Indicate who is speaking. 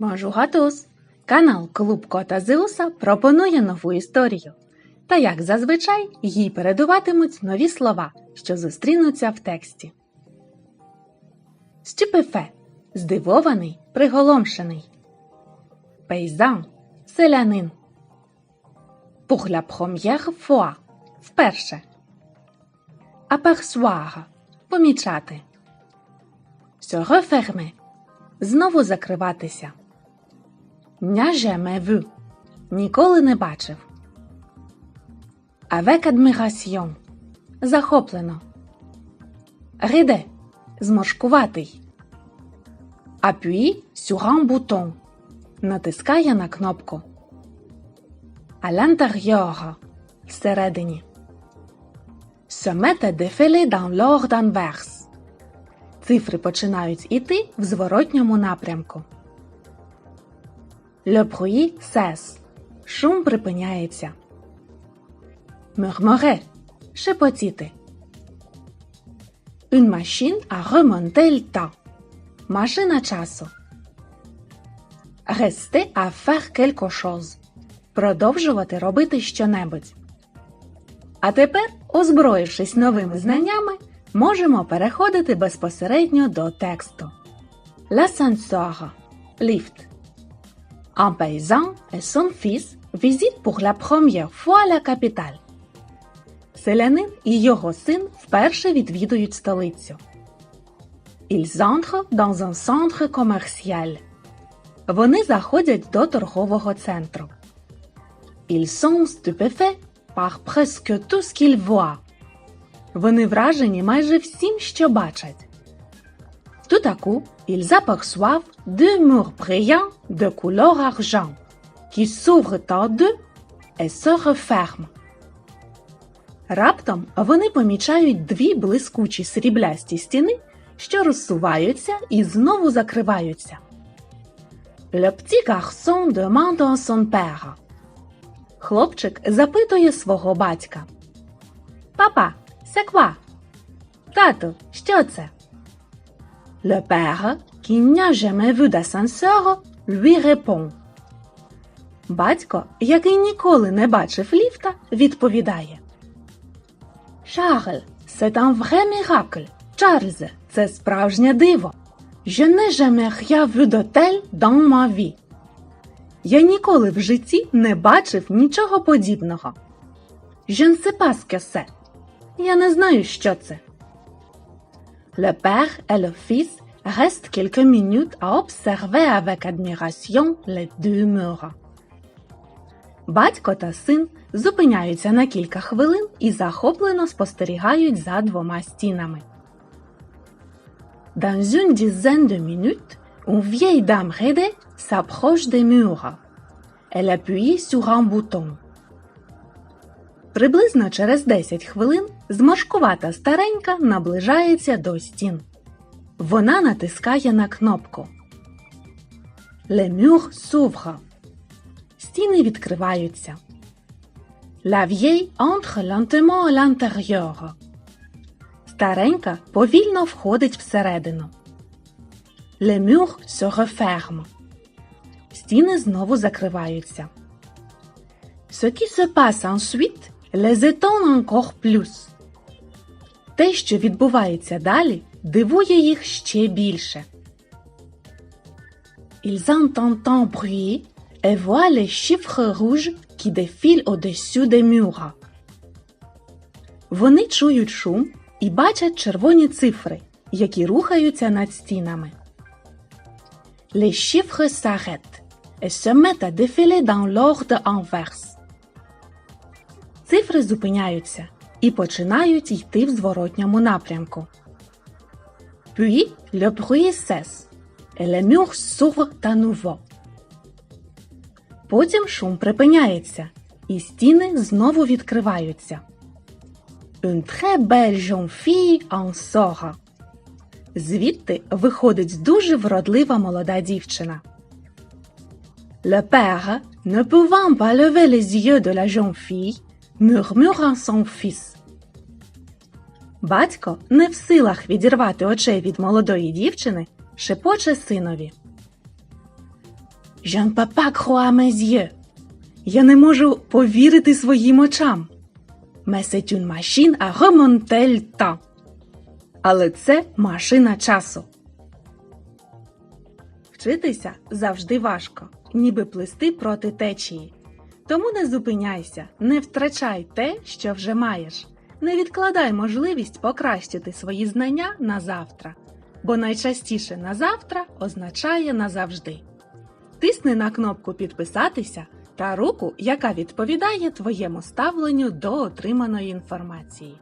Speaker 1: À! Канал Клуб Кота Зеуса пропонує нову історію. Та як зазвичай їй передуватимуть нові слова, що зустрінуться в тексті. Стюпефе здивований, приголомшений. Пейзан селянин. La première вперше. Aperçoire помічати. Refermer знову закриватися. N'a jamais ніколи не бачив. Avec admiration захоплено. Rider зморшкуватий. Sur un bouton натискає на кнопку. À l'intérieur всередині. Se met à défiler dans l'ordre. Цифри починають іти в зворотньому напрямку. Le bruit cesse. Шум припиняється. Murmurer – шепотіти. Une machine à remonter le temps. Машина часу. Rester à faire quelque chose. Продовжувати робити щонебудь. А тепер, озброївшись новими знаннями, можемо переходити безпосередньо до тексту. L'ascenseur – ліфт. Un paysan et son fils visitent pour la première fois la capitale. Селянин і його син вперше відвідують столицю. Ils entrent dans un centre commercial. Вони заходять до торгового центру. Ils sont stupéfaits par presque tout ce qu'ils voient. Вони вражені майже всім, що бачать. Tout à coup, ils aperçoivent deux murs brillants de couleur argent qui s'ouvrent en deux et se referment. Раптом вони помічають дві блискучі сріблясті стіни, що розсуваються і знову закриваються. Le petit garçon demande à son père. Хлопчик запитує свого батька. Папа, c'est quoi? Тату, що це? Le père, qui n'a jamais vu d'ascenseur, lui répond. Батько, який ніколи не бачив ліфта, відповідає. Шарль, c'est un vrai miracle. Чарльзе, це справжнє диво. Je n'ai jamais rien vu de tel dans ma vie. Я ніколи в житті не бачив нічого подібного. Je ne sais pas ce que c'est. Я не знаю, що це. Le père et le fils restent quelques minutes à observer avec admiration les deux murs. Батько та син зупиняються на кілька хвилин і захоплено спостерігають за двома стінами. Dans une dizaine de minutes, une vieille dame raidée s'approche des murs. Elle appuie sur un bouton. Приблизно через 10 хвилин зморшкувата старенька наближається до стін. Вона натискає на кнопку. Murs s'ouvrent. Стіни відкриваються. La vieille entre lentement à l'intérieur. Старенька повільно входить всередину. Les murs se referment. Стіни знову закриваються. Ce qui se passe ensuite étonne encore plus. Те, що відбувається далі, дивує їх ще більше. Ils entendent bruit et voient les chiffres rouges qui défilent au-dessus des murs. Вони чують шум і бачать червоні цифри, які рухаються над стінами. Les chiffres s'arrêtent et se mettent à défiler dans l'ordre inverse. Цифри зупиняються і починають йти в зворотньому напрямку. Puis le bruit cesse et les murs s'ouvrent à nouveau. Потім шум припиняється, і стіни знову відкриваються. Une très belle jeune fille en sort. Звідти виходить дуже вродлива молода дівчина. Le père, ne pouvant pas lever les yeux de la jeune fille, à son fils. Батько, не в силах відірвати очей від молодої дівчини, шепоче синові. Croire mes yeux. Я не можу повірити своїм очам. Machine à remonter le temps. Але це машина часу. Вчитися завжди важко, ніби плисти проти течії. Тому не зупиняйся, не втрачай те, що вже маєш. Не відкладай можливість покращити свої знання на завтра, бо найчастіше на завтра означає назавжди. Тисни на кнопку підписатися та руку, яка відповідає твоєму ставленню до отриманої інформації.